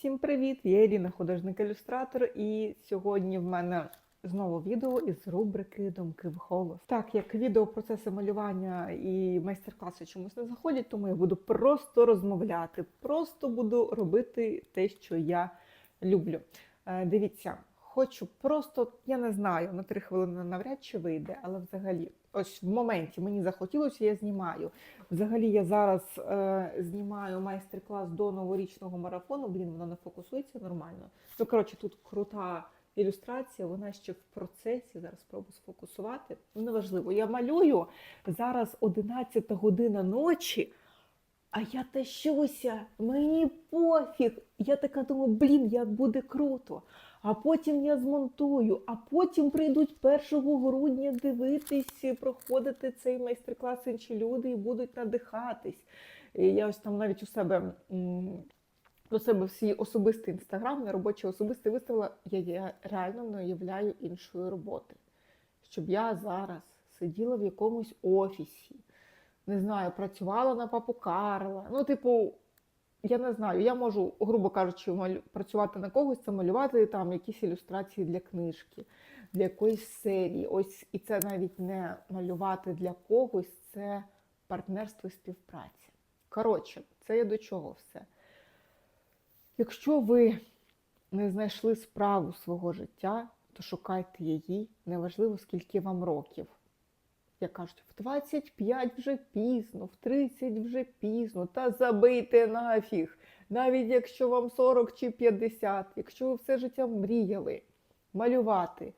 Всім привіт! Я Ірина, художник-ілюстратор, і сьогодні в мене знову відео із рубрики Думки в голос. Так як відео процеси малювання і майстер-класи чомусь не заходять, тому я буду просто розмовляти, просто буду робити те, що я люблю. Е, Дивіться, хочу просто, я не знаю, на три хвилини навряд чи вийде, але взагалі, ось в моменті мені захотілося, я знімаю. Взагалі, я зараз е, знімаю майстер-клас до новорічного марафону. Блін, воно не фокусується нормально. Ну, коротше, тут крута ілюстрація, вона ще в процесі. Зараз спробую сфокусувати. Ну, неважливо. Я малюю зараз 11 година ночі. А я тащуся, мені пофіг. Я така думаю, блін, як буде круто. А потім я змонтую, а потім прийдуть 1 грудня дивитись, проходити цей майстер-клас інші люди і будуть надихатись. Я ось там навіть у себе до себе в свій особистий інстаграм, не робочий особистий виставила, я, я реально не уявляю іншої роботи. Щоб я зараз сиділа в якомусь офісі, не знаю, працювала на папу Карла. Ну, типу, я не знаю, я можу, грубо кажучи, працювати на когось, це малювати там якісь ілюстрації для книжки, для якоїсь серії. Ось і це навіть не малювати для когось, це партнерство і співпраця. Коротше, це я до чого все. Якщо ви не знайшли справу свого життя, то шукайте її, неважливо, скільки вам років. Як кажуть, в 25 вже пізно, в 30 вже пізно, та забийте нафіг. Навіть якщо вам 40 чи 50, якщо ви все життя мріяли малювати,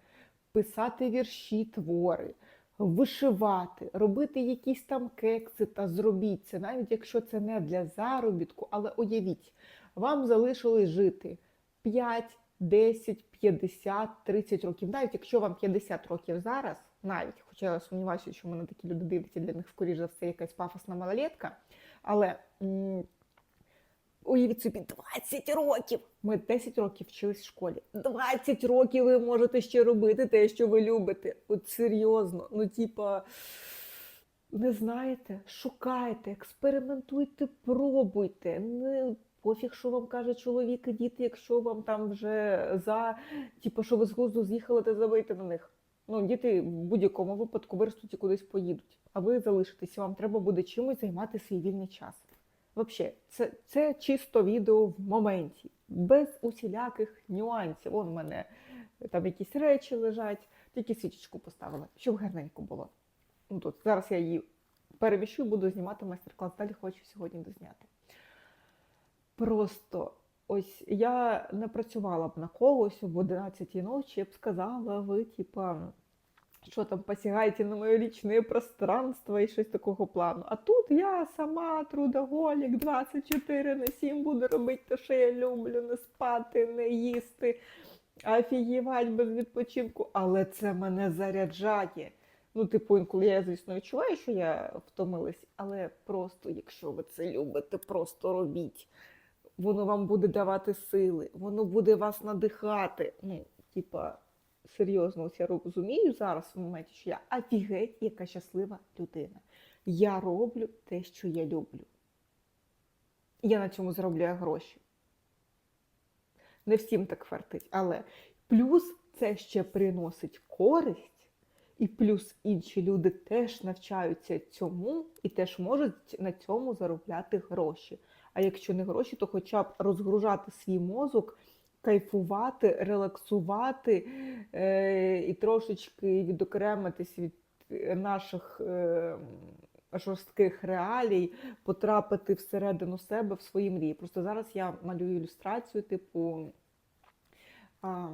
писати вірші, твори, вишивати, робити якісь там кекси та зробіть це, навіть якщо це не для заробітку, але уявіть, вам залишилось жити 5, 10, 50, 30 років. Навіть якщо вам 50 років зараз, навіть, хоча я сумніваюся, що мене такі люди дивляться, для них, скоріш за все, якась пафосна малолетка, але уявіть собі, 20 років. Ми 10 років вчились в школі. 20 років ви можете ще робити те, що ви любите. От серйозно. Ну, типа, не знаєте, шукайте, експериментуйте, пробуйте. Не пофіг, що вам каже чоловік і діти, якщо вам там вже за, типу, що ви з глузду з'їхали, то забийте на них. Ну, діти в будь-якому випадку виростуть і кудись поїдуть. А ви залишитеся, вам треба буде чимось займати свій вільний час. Взагалі, це, це чисто відео в моменті, без усіляких нюансів. Вон у мене там якісь речі лежать, тільки свічечку поставила, щоб гарненько було. Ну, тут, зараз я її переміщу і буду знімати майстер-клас. Далі хочу сьогодні дозняти. Просто ось я не працювала б на когось об 11 ночі, я б сказала, ви, типа, що там посягаєте на моє лічне пространство і щось такого плану. А тут я сама трудоголік 24 на 7 буду робити те, що я люблю, не спати, не їсти, офігівати без відпочинку, але це мене заряджає. Ну, типу, інколи я, звісно, відчуваю, що я втомилась, але просто, якщо ви це любите, просто робіть. Воно вам буде давати сили, воно буде вас надихати. Ну, типа, серйозно, ось я розумію зараз в моменті, що я офігеть, яка щаслива людина. Я роблю те, що я люблю. Я на цьому заробляю гроші. Не всім так фартить, але плюс це ще приносить користь. І плюс інші люди теж навчаються цьому і теж можуть на цьому заробляти гроші. А якщо не гроші, то хоча б розгружати свій мозок, кайфувати, релаксувати е- і трошечки відокремитись від наших е- жорстких реалій, потрапити всередину себе в свої мрії. Просто зараз я малюю ілюстрацію, типу. А,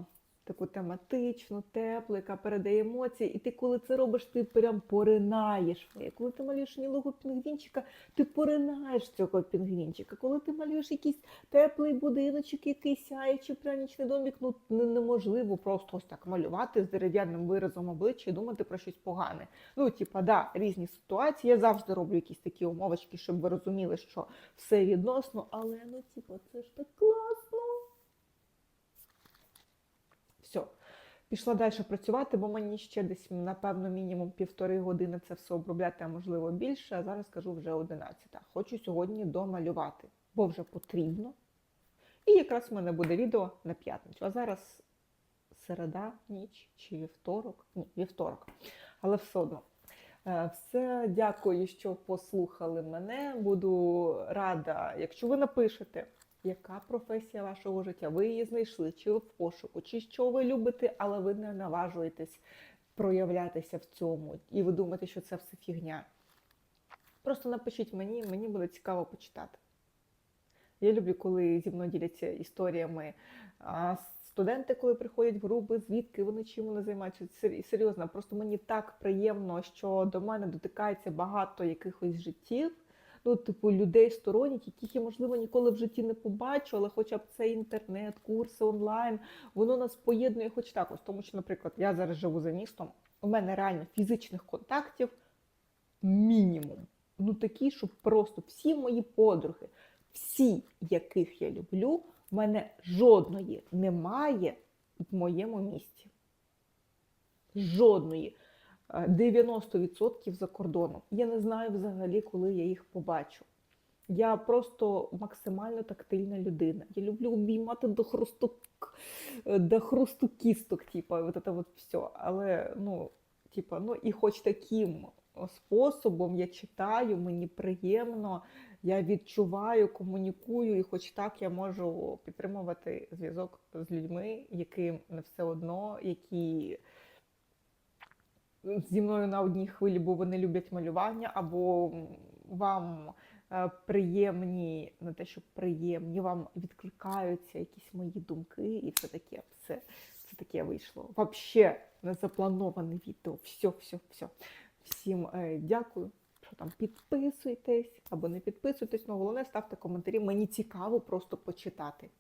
таку тематичну, теплу, яка передає емоції. І ти, коли це робиш, ти прям поринаєш. в. Коли ти малюєш нілого пінгвінчика, ти поринаєш цього пінгвінчика. Коли ти малюєш якийсь теплий будиночок, який сяє, чи пряничний домик, ну неможливо просто ось так малювати з дерев'яним виразом обличчя і думати про щось погане. Ну, типа, да, різні ситуації. Я завжди роблю якісь такі умовочки, щоб ви розуміли, що все відносно, але ну, типа, це ж так класно. Все. Пішла далі працювати, бо мені ще десь, напевно, мінімум півтори години це все обробляти, а можливо більше. А зараз кажу вже 11. Хочу сьогодні домалювати, бо вже потрібно. І якраз в мене буде відео на п'ятницю. А зараз середа, ніч чи вівторок? Ні, вівторок. Але все одно. Е, Все, дякую, що послухали мене. Буду рада, якщо ви напишете, яка професія вашого життя, ви її знайшли, чи ви в пошуку, чи що ви любите, але ви не наважуєтесь проявлятися в цьому, і ви думаєте, що це все фігня. Просто напишіть мені, мені буде цікаво почитати. Я люблю, коли зі мною діляться історіями. А студенти, коли приходять в групи, звідки вони чим вони займаються. Серйозно, просто мені так приємно, що до мене дотикається багато якихось життів. Ну, типу, людей сторонніх, яких я, можливо, ніколи в житті не побачу, але хоча б це інтернет, курси онлайн, воно нас поєднує хоч так. Ось тому що, наприклад, я зараз живу за містом, у мене реально фізичних контактів мінімум. Ну такі, щоб просто всі мої подруги, всі, яких я люблю, в мене жодної немає в моєму місті. Жодної. Е, 90% за кордоном. Я не знаю взагалі, коли я їх побачу. Я просто максимально тактильна людина. Я люблю обіймати до хрусту, до хрусту кісток, типа, от це от все. Але, ну, типа, ну і хоч таким способом я читаю, мені приємно, я відчуваю, комунікую, і хоч так я можу підтримувати зв'язок з людьми, яким не все одно, які зі мною на одній хвилі, бо вони люблять малювання, або вам е, приємні, не те, що приємні, вам відкликаються якісь мої думки, і все таке, все, все таке вийшло. Вообще не заплановане відео. Все, все, все. Всім е, дякую. Що там підписуйтесь або не підписуйтесь, але головне ставте коментарі. Мені цікаво просто почитати.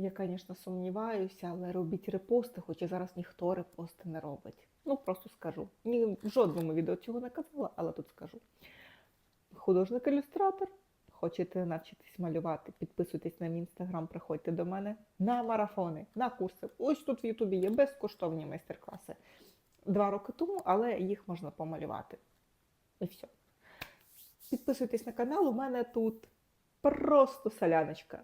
Я, звісно, сумніваюся, але робіть репости, хоча зараз ніхто репости не робить. Ну, просто скажу. Ні, в жодному відео цього не казала, але тут скажу. Художник-ілюстратор. Хочете навчитись малювати, підписуйтесь на мій інстаграм, приходьте до мене на марафони, на курси. Ось тут в Ютубі є безкоштовні майстер-класи. Два роки тому, але їх можна помалювати. І все. Підписуйтесь на канал, у мене тут просто соляночка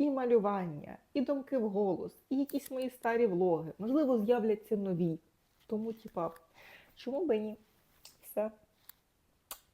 і малювання, і думки в голос, і якісь мої старі влоги. Можливо, з'являться нові. Тому, типа, чому би ні? Все.